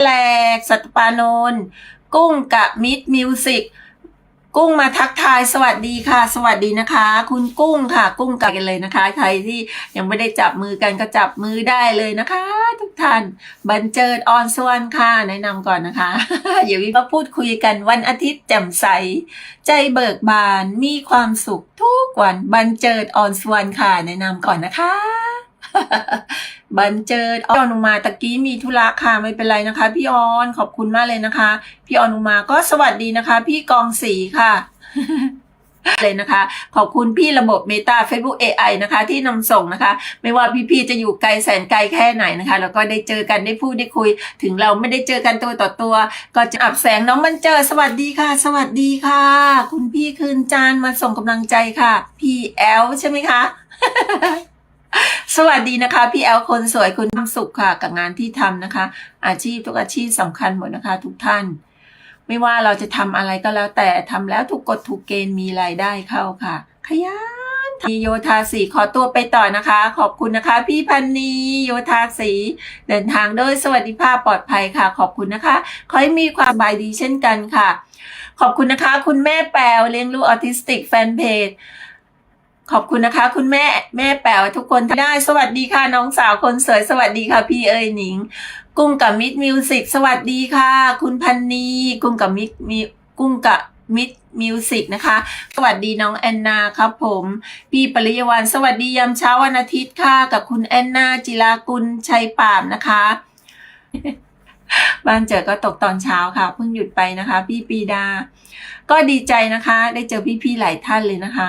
แหลกสัตปานนท์กุ้งกะมิดมิวสิกกุ้งมาทักทายสวัสดีค่ะ สวัสดีนะคะ คุณกุ้งค่ะ กุ้งกันเลยนะคะ ใครที่ยังไม่ได้จับมือกันก็จับมือได้เลยนะคะ ทุกท่านบันเจิดออนสวนค่ะแนะนำก่อนนะคะเดี๋ยววิมาพูดคุยกันวันอาทิตย์แจ่มใส ใจเบิกบานมีความสุขทุกวันบันเจิดออนสวนค่ะแนะนำก่อนนะคะ บันเจิดออนุมาตะกี้มีธุระค่ะไม่เป็นไรนะคะ พี่ออนขอบคุณมากเลยนะคะ พี่ออนุมาก็สวัสดีนะคะ พี่กองสีค่ะเลยนะคะ ขอบคุณพี่ระบบ Meta Facebook AI นะคะ ที่นำส่งนะคะ ไม่ว่าพี่ๆจะอยู่ไกลแสนไกลแค่ไหนนะคะ แล้วก็ได้เจอกันได้พูดได้คุย ถึงเราไม่ได้เจอกันตัวต่อตัว ก็จะอับแสงน้องมันเจอ สวัสดีค่ะ สวัสดีค่ะ คุณพี่คืนจานมาส่งกำลังใจค่ะ พี่แอลใช่ไหมคะ สวัสดีนะคะ พี่แอลคนสวยคุณสุขค่ะกับงานที่ทำนะคะ อาชีพทุกอาชีพสำคัญหมดนะคะ ทุกท่าน ไม่ว่าเราจะทำอะไรก็แล้ว แต่ทำแล้วถูกกฎถูกเกณฑ์มีรายได้เข้าค่ะ ขยันมีโยธาสีขอตัวไปต่อนะคะ ขอบคุณนะคะ พี่พันนีโยธาสีเดินทางโดยสวัสดิภาพปลอดภัยค่ะ ขอบคุณนะคะขอให้มีความบายดีเช่นกันค่ะ ขอบคุณนะคะ คุณแม่แปวเลี้ยงลูกออทิสติกแฟนเพจ ขอบคุณนะคะ คุณแม่แม่แป๋วทุกคนได้ สวัสดีค่ะ น้องสาวคนสวยสวัสดีค่ะ พี่เอ๋ยหนิง กุ้งกับมิดมิวสิกสวัสดีค่ะ คุณพันนีกุ้งกับมิดมีกุ้งกับมิดมิวสิกนะคะ สวัสดีน้องแอนนาครับผม พี่ปริยวันสวัสดียามเช้าวันอาทิตย์ค่ะ กับคุณแอนนาจิรากุลชัยปามนะคะ บ้านเจอก็ตกตอนเช้าค่ะ เพิ่งหยุดไปนะคะ พี่ปีดา ก็ดีใจนะคะ ได้เจอพี่ๆหลายท่านเลยนะคะ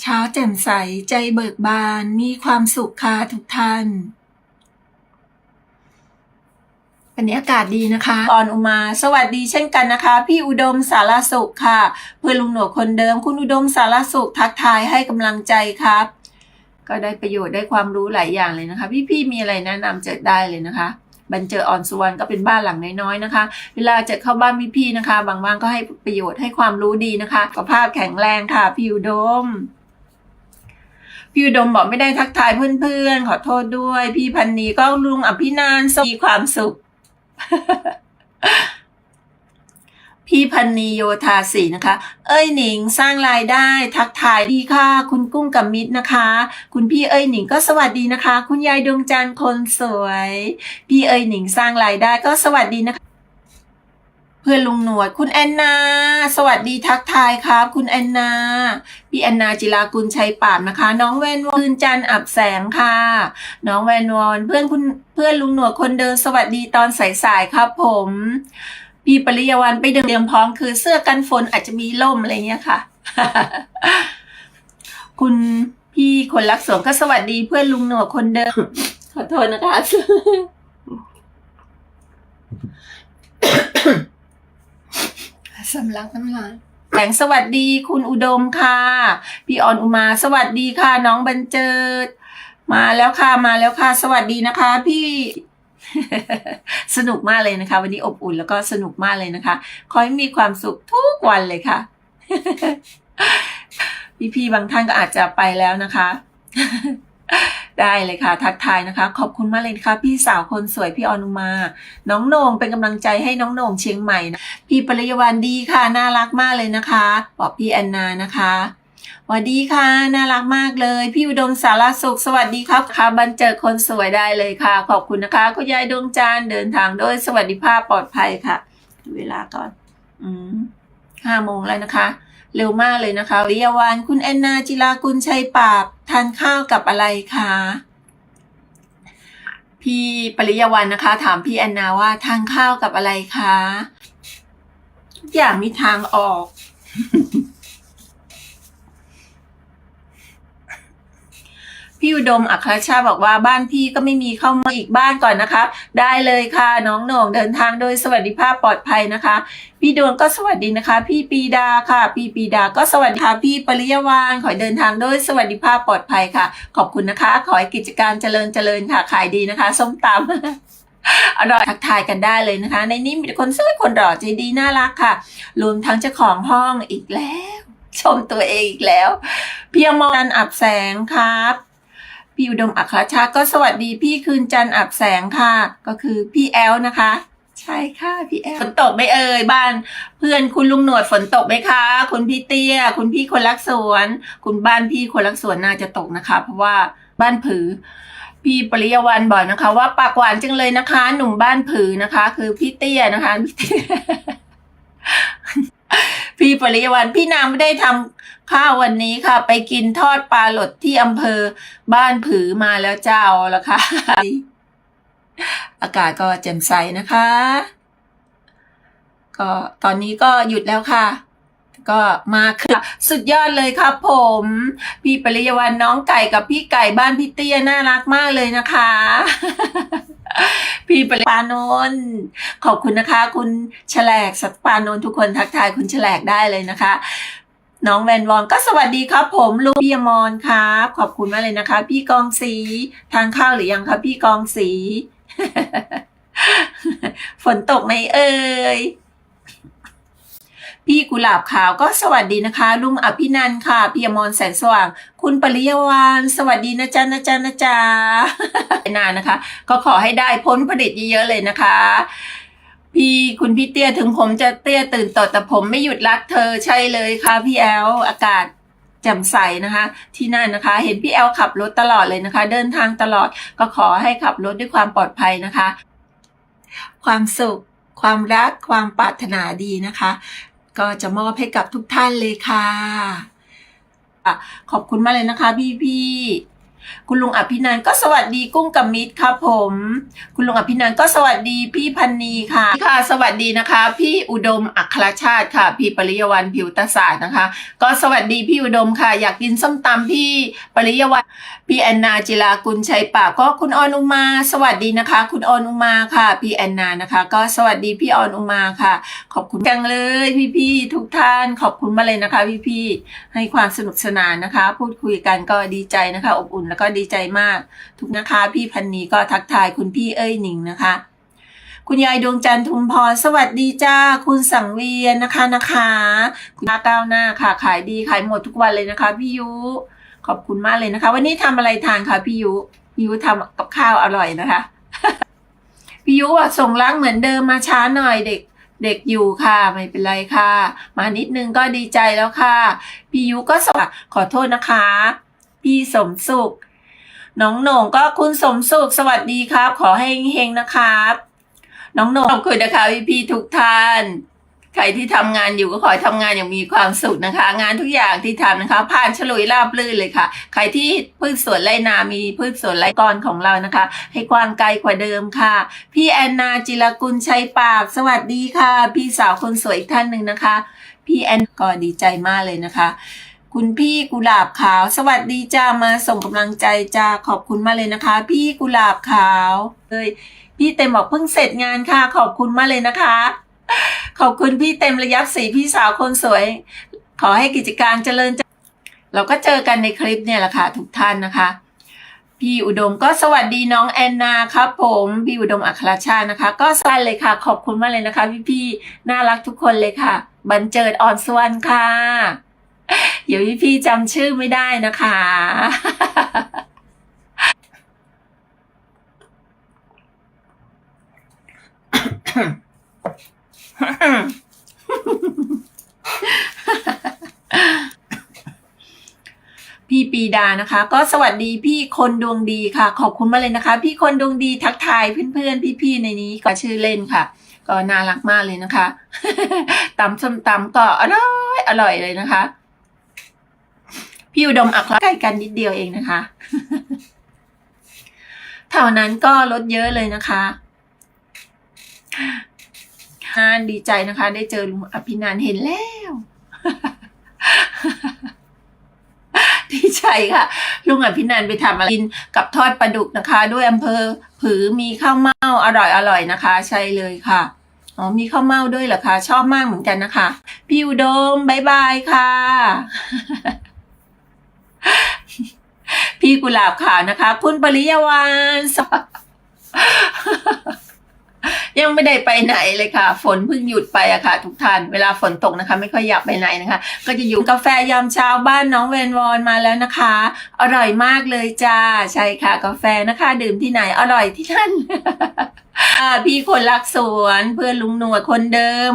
เช้าแจ่มใสใจเบิกบานมีความสุขค่ะทุกท่านวันนี้อากาศดีนะคะออนอุมา สวัสดีเช่นกันนะคะ พี่อุดมสารสุขค่ะ เพื่อนลุงหนวดคนเดิม คุณอุดมสารสุขทักทายให้กำลังใจครับ ก็ได้ประโยชน์ได้ความรู้หลายอย่างเลยนะคะ พี่ๆมีอะไรแนะนำเจอได้เลยนะคะบันเจอออนสุวรรณก็เป็นบ้านหลังน้อยๆนะคะ เวลาจะเข้าบ้านพี่ๆนะคะ บางบ้านก็ให้ประโยชน์ให้ความรู้ดีนะคะสุขภาพแข็งแรงค่ะพี่อุดม พี่ดมบอกไม่ได้ทักทายเพื่อนๆ ขอโทษด้วย พี่พันนีก็ลุงอภินันท์มีความสุข พี่พันนีโยธาสีนะคะ เอ้ยหนิงสร้างรายได้ทักทายดีค่ะ คุณกุ้งกับมิตรนะคะ คุณพี่เอ้ยหนิงก็สวัสดีนะคะ คุณยายดวงจันทร์คนสวย พี่เอ้ยหนิงสร้างรายได้ก็สวัสดีนะคะ เพื่อนลุงหนวด คุณแอนนา สวัสดีทักทายครับ คุณแอนนา พี่แอนนาจิรากุลชัยป่ามนะคะ น้องแวนวอนจันอับแสงค่ะ น้องแวนวอนเพื่อนคุณเพื่อนลุงหนวดคนเดินสวัสดีตอนสายๆครับผมพี่ปริยวันไปเดินเตรียมพร้อมคือเสื้อกันฝนอาจจะมีล่มอะไรเงี้ยค่ะ คุณพี่คนรักสวนก็สวัสดีเพื่อนลุงหนวดคนเดิม ขอโทษนะคะ สำลักน้ำลายแสงสวัสดีคุณอุดมค่ะ พี่ออนอุมาสวัสดีค่ะ น้องบันเจิด มาแล้วค่ะมาแล้วค่ะ สวัสดีนะคะ พี่ สนุกมากเลยนะคะ วันนี้อบอุ่นแล้วก็สนุกมากเลยนะคะ ขอให้มีความสุขทุกวันเลยค่ะ พี่ๆบางท่านก็อาจจะไปแล้วนะคะ ได้เลยค่ะ ทักทายนะคะ ขอบคุณมากเลยค่ะ พี่สาวคนสวยพี่ออนุมา น้องโหน่งเป็นกำลังใจให้น้องโหน่งเชียงใหม่นะพี่ปริยวันดีค่ะน่ารักมากเลยนะคะบอกพี่แอนนานะคะสวัสดีค่ะ น่ารักมากเลย พี่อุดมสารสุข สวัสดีครับค่ะบันเจอคนสวยได้เลยค่ะ ขอบคุณนะคะ คุณยายดวงจันทร์เดินทางโดยสวัสดิภาพปลอดภัยค่ะดูเวลาก่อน อืม ห้าโมงแล้วนะคะ เร็วมากเลยนะคะวิยาวานคุณแอนนาจิรากุลชัยปราบทานข้าวกับอะไรคะพี่ปริยาวันนะคะ ถามพี่แอนนาว่าทานข้าวกับอะไรคะทุกอย่างมีทางออก พี่อุดมอัครชาบอกว่าบ้านพี่ก็ไม่มีเข้ามาอีกบ้านก่อนนะคะ ได้เลยค่ะน้องโหน่งเดินทางโดยสวัสดิภาพปลอดภัยนะคะ พี่ดวงก็สวัสดีนะคะ พี่ปีดาค่ะ พี่ปีดาก็สวัสดีค่ะพี่ปริยวานขอเดินทางโดยสวัสดิภาพปลอดภัยค่ะ ขอบคุณนะคะ ขอให้กิจการเจริญเจริญค่ะขายดีนะคะส้มตำอร่อยทักทายกันได้เลยนะคะ ในนี้มีคนสวยคนหล่อใจดีน่ารักค่ะ รวมทั้งเจ้าของห้องอีกแล้ว ชมตัวเองอีกแล้ว เพียงมองนันอับแสงครับ พี่อุดมอัครชาติก็สวัสดีพี่คืนจันอับแสงค่ะ ก็คือพี่แอลนะคะ ใช่ค่ะพี่แอลฝนตกไหมเอ่ยบ้าน เพื่อนคุณลุงหนวดฝนตกไหมคะคุณพี่เตี้ย คุณพี่คนรักสวน คุณบ้านพี่คนรักสวนน่าจะตกนะคะ เพราะว่าบ้านผือ พี่ปริยวันบอกนะคะ ว่าปากหวานจังเลยนะคะ หนุ่มบ้านผือนะคะ คือพี่เตี้ยนะคะพี่เตี้ย พี่ปริยวันพี่นางไม่ได้ทำข้าววันนี้ค่ะ ไปกินทอดปลาหลดที่อำเภอบ้านผือมาแล้วเจ้าละค่ะ อากาศก็แจ่มใสนะคะ ก็ตอนนี้ก็หยุดแล้วค่ะก็มาค่ะสุดยอดเลยครับผม พี่ปริยวันน้องไก่กับพี่ไก่บ้านพี่เตี้ยน่ารักมากเลยนะคะ พี่ปริปานนท์ขอบคุณนะคะ คุณแฉลกสัตว์ปานนท์ทุกคนทักทายคุณแฉลกได้เลยนะคะ น้องแวนวอนก็สวัสดีครับ ผมลูกพี่อมรครับ ขอบคุณมากเลยนะคะ พี่กองสีทานข้าวหรือยังคะพี่กองสี ฝนตกไหมเอ่ย พี่กุหลาบขาวก็สวัสดีนะคะ ลุงอภินันค่ะพี่อมรแสงสว่าง คุณปริยวานสวัสดีนะจ๊ะนะจ๊ะนะจ๊ะนานนะคะ ก็ขอให้ได้พ้นผลิตเยอะๆเลยนะคะ พี่คุณพี่เตี้ยถึงผมจะเตี้ยตื่นต่อแต่ผมไม่หยุดรักเธอใช่เลยค่ะพี่แอลอากาศแจ่มใสนะคะ ที่นั่นนะคะ เห็นพี่แอลขับรถตลอดเลยนะคะ เดินทางตลอดก็ขอให้ขับรถด้วยความปลอดภัยนะคะ ความสุข ความรักความปรารถนาดีนะคะ ก็จะมอบให้กับทุกท่านเลยค่ะ ขอบคุณมากเลยนะคะพี่พี่ๆ คุณลุงอภินันก็สวัสดีกุ้งกับมิตรครับผม คุณลุงอภินันก็สวัสดีพี่พันนีค่ะค่ะ สวัสดีนะคะ พี่อุดมอัครชาติค่ะ พี่ปริยวันผิวตาศาสตร์นะคะ ก็สวัสดีพี่อุดมค่ะ อยากกินส้มตำพี่ปริยวันพี่แอนนาจิรากุลชัยป่ากก็คุณออนอุมา สวัสดีนะคะ คุณออนอุมาค่ะ พี่แอนนานะคะ ก็สวัสดีพี่ออนอุมาค่ะ ขอบคุณจังเลยพี่ๆทุกท่าน ขอบคุณมาเลยนะคะ พี่ๆให้ความสนุกสนานนะคะ พูดคุยกันก็ดีใจนะคะ อบอุ่นแล้วก็ดีใจมาก ทุกนะคะ พี่พันนีก็ทักทายคุณพี่เอ้ยหนิงนะคะ คุณยายดวงจันทร์ทุมพรสวัสดีจ้า คุณสังเวียนนะคะนะคะ คุณอาก้าวหน้าค่ะ ขายดีขายหมดทุกวันเลยนะคะ พี่ยุ ขอบคุณมากเลยนะคะ วันนี้ทำอะไรทานคะพี่ยุพี่ยุทำกับข้าวอร่อยนะคะพี่ยุอะส่งล้างเหมือนเดิมมาช้าหน่อยเด็กเด็กอยู่ค่ะไม่เป็นไรค่ะ มานิดนึงก็ดีใจแล้วค่ะ พี่ยุก็สวัสขอโทษนะคะ พี่สมสุข น้องโหน่งก็คุณสมสุข สวัสดีครับ ขอให้เฮงๆนะครับ น้องโหน่งขอบคุณนะคะพี่พี่ทุกท่าน ใครที่ทำงานอยู่ก็ขอให้ทำงานอย่างมีความสุขนะคะ งานทุกอย่างที่ทำนะคะ ผ่านฉลุยราบรื่นเลยค่ะ ใครที่พืชสวนไรนามีพืชสวนไรกรของเรานะคะ ให้กว้างไกลกว่าเดิมค่ะ พี่แอนนาจิรกุลชัยปาก สวัสดีค่ะ พี่สาวคนสวยอีกท่านหนึ่งนะคะพี่แอนก็ดีใจมากเลยนะคะ คุณพี่กุหลาบขาว สวัสดีจ้ามาส่งกำลังใจจ้าขอบคุณมากเลยนะคะ พี่กุหลาบขาวเอ้ยพี่เต็มบอกเพิ่งเสร็จงานค่ะ ขอบคุณมากเลยนะคะ ขอบคุณพี่เต็มระยับสีพี่สาวคนสวย ขอให้กิจการเจริญเจริญเราก็เจอกันในคลิปเนี่ยแหละค่ะทุกท่านนะคะ พี่อุดมก็สวัสดีน้องแอนนาครับผมพี่อุดมอัครชานะคะ ก็สั้นเลยค่ะ ขอบคุณมากเลยนะคะ พี่ๆน่ารักทุกคนเลยค่ะ บันเจิดอ่อนสวรรณค่ะ เดี๋ยวพี่จำชื่อไม่ได้นะคะ พี่ปีดานะคะ ก็สวัสดีพี่คนดวงดีค่ะ ขอบคุณมากเลยนะคะ พี่คนดวงดีทักทายเพื่อนๆ พี่ๆ ในนี้ก็ชื่อเล่นค่ะ ก็น่ารักมากเลยนะคะตำส้มตำก็อร่อยอร่อยเลยนะคะ พี่อุดมอัครใกล้กันนิดเดียวเองนะคะแถวนั้นก็ลดเยอะเลยนะคะอ่าดีใจนะคะ ได้เจอลุงอภินันท์เห็นแล้ว ดีใจค่ะ ลุงอภินันท์ไปทำอะไรกินกับทอดปลาดุกนะคะ ด้วยอำเภอ ผือมีข้าวเม่าอร่อยอร่อยนะคะ ใช่เลยค่ะอ๋อมีข้าวเม่าด้วยเหรอคะ ชอบมากเหมือนกันนะคะ พี่อุดมบายบายค่ะ พี่กุหลาบขาวนะคะ คุณปริยาวานสวยังไม่ได้ไปไหนเลยค่ะ ฝนเพิ่งหยุดไปอะค่ะ ทุกท่าน เวลาฝนตกนะคะ ไม่ค่อยอยากไปไหนนะคะ ก็จะอยู่กาแฟยามเช้าบ้านน้องเวนวอนมาแล้วนะคะ อร่อยมากเลยจ้า ใช่ค่ะ กาแฟนะคะ ดื่มที่ไหนอร่อยที่นั่นพี่คนรักสวนเพื่อนลุงหนวดคนเดิม